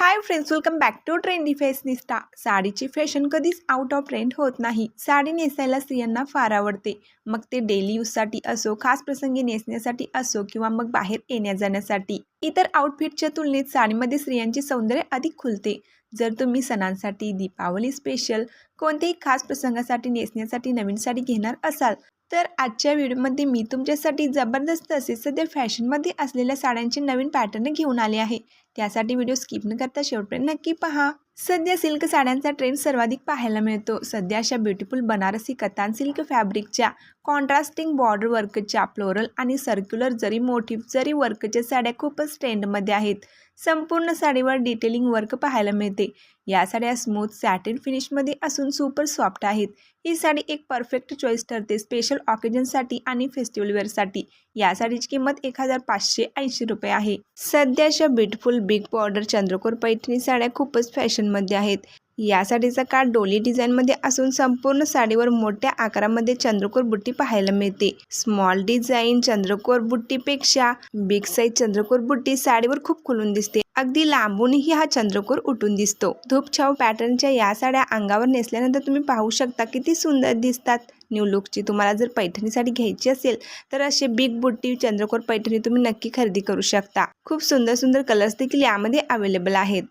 Hi friends welcome back to trendy fashionista साडीची fashion कधीच out of trend होत नाही. साडी नेसायला स्त्रियांना फार आवडते. मग ते डेली यूजसाठी असो खास प्रसंगी नेसण्यासाठी असो किंवा मग बाहेर येण्या जाण्यासाठी. इतर आउटफिटच्या तुलनेत साडीमध्ये स्त्रियांचे सौंदर्य अधिक खुलते. जर तुम्ही सणांसाठी दीपावली स्पेशल कोणत्याही खास प्रसंगासाठी नेसण्यासाठी नवीन साडी घेणार असाल तर आजच्या व्हिडिओमध्ये मी तुमच्यासाठी जबरदस्त असे सध्या फॅशनमध्ये असलेल्या साड्यांचे नवीन पॅटर्न घेऊन आले आहे. त्यासाठी व्हिडिओ स्किप न करता शेवटपर्यंत नक्की पहा. सध्या सिल्क साड्यांचा ट्रेंड सर्वाधिक पाहायला मिळतो. सध्या अशा ब्युटिफुल बनारसी कतान सिल्क फॅब्रिकच्या कॉन्ट्रास्टिंग बॉर्डर वर्कच्या फ्लोरल आणि सर्क्युलर जरी मोठी जरी वर्कच्या साड्या खूपच ट्रेंडमध्ये आहेत. संपूर्ण साडीवर डिटेलिंग वर्क पाहायला मिळते. या साड्या स्मूथ सॅटिन फिनिशमध्ये असून सुपर सॉफ्ट आहेत. ही साडी एक परफेक्ट चॉईस ठरते स्पेशल ऑकेजनसाठी आणि फेस्टिवल वेअरसाठी या साडीची किंमत एक हजार पाचशे ऐंशी रुपये आहे. सध्याच्या ब्युटिफुल बिग बॉर्डर चंद्रकोर पैठणी साड्या खूपच फॅशनमध्ये आहेत. या साडीचा काठ डोली डिझाईनमध्ये असून संपूर्ण साडीवर मोठ्या आकारामध्ये चंद्रकोर बुट्टी पाहायला मिळते. स्मॉल डिझाईन चंद्रकोर बुट्टीपेक्षा बिग साईज चंद्रकोर बुट्टी साडीवर खूप खुलून दिसते. अगदी लांबूनही हा चंद्रकोर उठून दिसतो. धूपछाव पॅटर्नच्या या साड्या अंगावर नेसल्यानंतर तुम्ही पाहू शकता किती सुंदर दिसतात. न्यू लुकची तुम्हाला जर पैठणी साडी घ्यायची असेल तर असे बिग बुट्टी चंद्रकोर पैठणी तुम्ही नक्की खरेदी करू शकता. खूप सुंदर सुंदर कलर्स देखील यामध्ये अवेलेबल आहेत.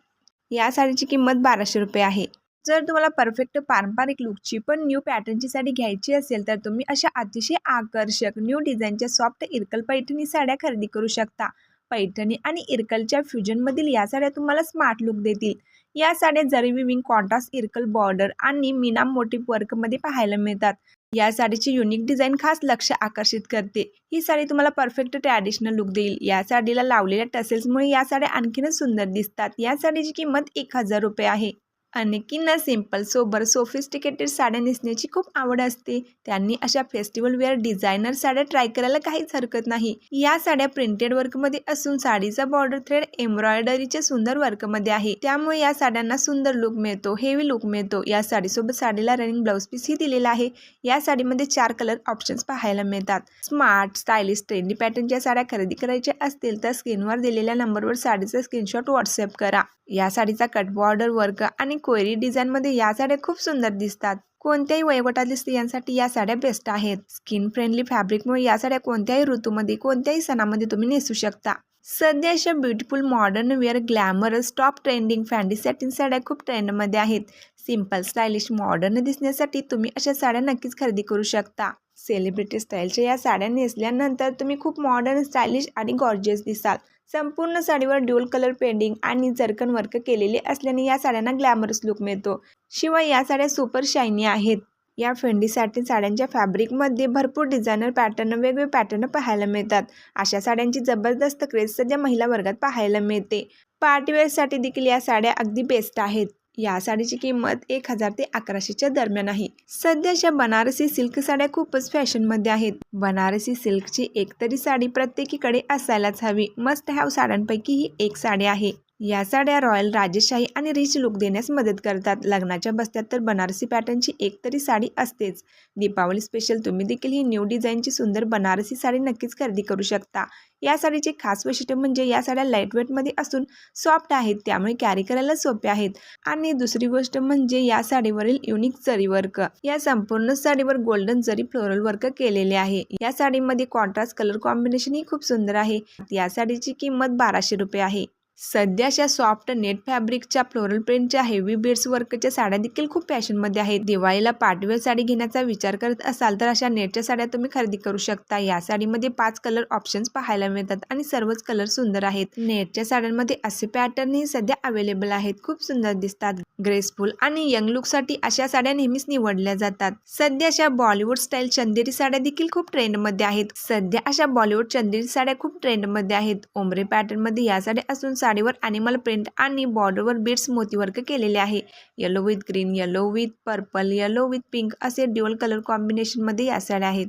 या साडीची किंमत बाराशे रुपये आहे. जर तुम्हाला परफेक्ट पारंपरिक लुकची पण न्यू पॅटर्नची साडी घ्यायची असेल तर तुम्ही अशा अतिशय आकर्षक न्यू डिझाईनच्या सॉफ्ट इरकल पैठणी साड्या खरेदी करू शकता. पैठणी आणि इरकलच्या फ्युजनमधील या साड्या तुम्हाला स्मार्ट लुक देतील. या साड्या जरी विविंग कॉन्ट्रास्ट इरकल बॉर्डर आणि मीना मोटिव वर्कमध्ये पाहायला मिळतात. या साडीची युनिक डिझाईन खास लक्ष आकर्षित करते. ही साडी तुम्हाला परफेक्ट ट्रॅडिशनल लुक देईल. या साडीला लावलेल्या टसेल्समुळे या साड्या आणखीनच सुंदर दिसतात. या साडीची किंमत एक हजार रुपये आहे. अनेकींना सिंपल सोबर सोफिस्टिकेटेड साड्या नेसण्याची खूप आवड असते. त्यांनी अशा फेस्टिवल वेअर डिझायनर साड्या ट्राय करायला काहीच हरकत नाही. या साड्या प्रिंटेड वर्कमध्ये असून साडीचा बॉर्डर थ्रेड एम्ब्रॉयडरीच्या सुंदर वर्कमध्ये आहे. त्यामुळे या साड्यांना सुंदर लुक मिळतो हेवी लुक मिळतो. या साडीसोबत साडीला रनिंग ब्लाऊज पीसही दिलेला आहे. या साडीमध्ये चार कलर ऑप्शन्स पाहायला मिळतात. स्मार्ट स्टायलिश ट्रेंडी पॅटर्नच्या साड्या खरेदी करायच्या असतील तर स्क्रीनवर दिलेल्या नंबरवर साडीचा स्क्रीनशॉट व्हॉट्सअप करा. या साडीचा कट बॉर्डर वर्क आणि कोयरी डिझाईनमध्ये या साड्या खूप सुंदर दिसतात. कोणत्याही वयोगटातील स्त्रियांसाठी या साड्या बेस्ट आहेत. स्किन फ्रेंडली फॅब्रिकमुळे या साड्या कोणत्याही ऋतूमध्ये कोणत्याही सणामध्ये तुम्ही नेसू शकता. सध्या अशा beautiful modern wear glamorous top trending फॅन्डी satin साड्या खूप ट्रेंडमध्ये आहेत. सिंपल स्टायलिश मॉडर्न दिसण्यासाठी तुम्ही अशा साड्या नक्कीच खरेदी करू शकता. सेलिब्रिटी स्टाईलच्या या साड्या नेसल्यानंतर तुम्ही खूप मॉडर्न स्टायलिश आणि गॉर्जियस दिसाल. संपूर्ण साडीवर ड्युअल कलर पेंडिंग आणि जर्कन वर्क केलेले असल्याने या साड्यांना ग्लॅमरस लुक मिळतो. शिवाय या साड्या सुपर शायनी आहेत. या फेंडीसाठी साड्यांच्या फॅब्रिकमध्ये भरपूर डिझायनर पॅटर्न वेगवेगळे पॅटर्न पाहायला मिळतात. अशा साड्यांची जबरदस्त क्रेज सध्या महिला वर्गात पाहायला मिळते. पार्टीवेअरसाठी देखील या साड्या अगदी बेस्ट आहेत. या साडीची किंमत एक हजार ते अकराशेच्या दरम्यान आहे. सध्याच्या बनारसी सिल्क साड्या खूपच फॅशनमध्ये आहेत. बनारसी सिल्कची एकतरी साडी प्रत्येकीकडे असायलाच हवी. मस्ट हॅव साड्यांपैकी ही एक साडी आहे. या साड्या रॉयल राजेशाही आणि रिच लुक देण्यास मदत करतात. लग्नाच्या बस्त्यात तर बनारसी पॅटर्नची एक तरी साडी असतेच. दीपावली स्पेशल तुम्ही देखील ही न्यू डिझाईनची सुंदर बनारसी साडी नक्कीच खरेदी करू शकता. या साडीचे खास वैशिष्ट्य म्हणजे या साड्या लाइट वेटमध्ये असून सॉफ्ट आहेत त्यामुळे कॅरी करायला सोप्या आहेत. आणि दुसरी गोष्ट म्हणजे या साडीवरील युनिक जरी वर्क. या संपूर्ण साडीवर गोल्डन जरी फ्लोरल वर्क केलेले आहे. या साडीमध्ये कॉन्ट्रास्ट कलर कॉम्बिनेशन ही खूप सुंदर आहे. या साडीची किंमत बाराशे रुपये आहे. सध्याच्या सॉफ्ट नेट फॅब्रिकच्या फ्लोरल प्रिंटच्या हेवी बीड्स वर्कच्या साड्या देखील खूप फॅशनमध्ये आहेत. दिवाळीला पाटवेल साडी घेण्याचा विचार करत असाल तर अशा नेटच्या साड्या तुम्ही खरेदी करू शकता. या साडीमध्ये पाच कलर ऑप्शन्स पाहायला मिळतात आणि सर्वच कलर सुंदर आहेत. नेटच्या साड्यांमध्ये असे पॅटर्नही सध्या अवेलेबल आहेत. खूप सुंदर दिसतात. ग्रेसफुल आणि यंग लुकसाठी अशा साड्या नेहमीच निवडल्या जातात. सध्या अशा बॉलिवूड स्टाईल चंदेरी साड्या देखील खूप ट्रेंडमध्ये आहेत. सध्या अशा बॉलिवूड चंदेरी साड्या खूप ट्रेंडमध्ये आहेत. ओमरे पॅटर्नमध्ये या साड्या असून साडीवर ॲनिमल प्रिंट आणि बॉर्डरवर बीड्स मोतीवर्क केलेले आहे. Yellow with green yellow with purple yellow with pink असे ड्युअल कलर कॉम्बिनेशनमध्ये या साड्या आहेत.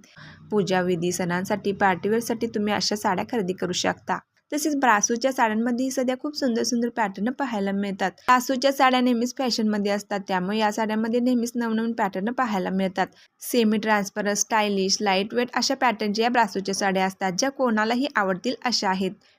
पूजा विधी सणांसाठी पार्टीवेअरसाठी तुम्ही अशा साड्या खरेदी करू शकता. तसेच ब्रासूच्या साड्यांमध्येही सध्या खूप सुंदर सुंदर पॅटर्न पाहायला मिळतात. ब्रासूच्या साड्या नेहमीच फॅशनमध्ये असतात त्यामुळे या साड्यांमध्ये नेहमीच नवनवीन पॅटर्न पाहायला मिळतात. Semi transparent stylish light weight अशा पॅटर्नच्या या ब्रासूच्या साड्या असतात ज्या कोणालाही आवडतील अशा आहेत.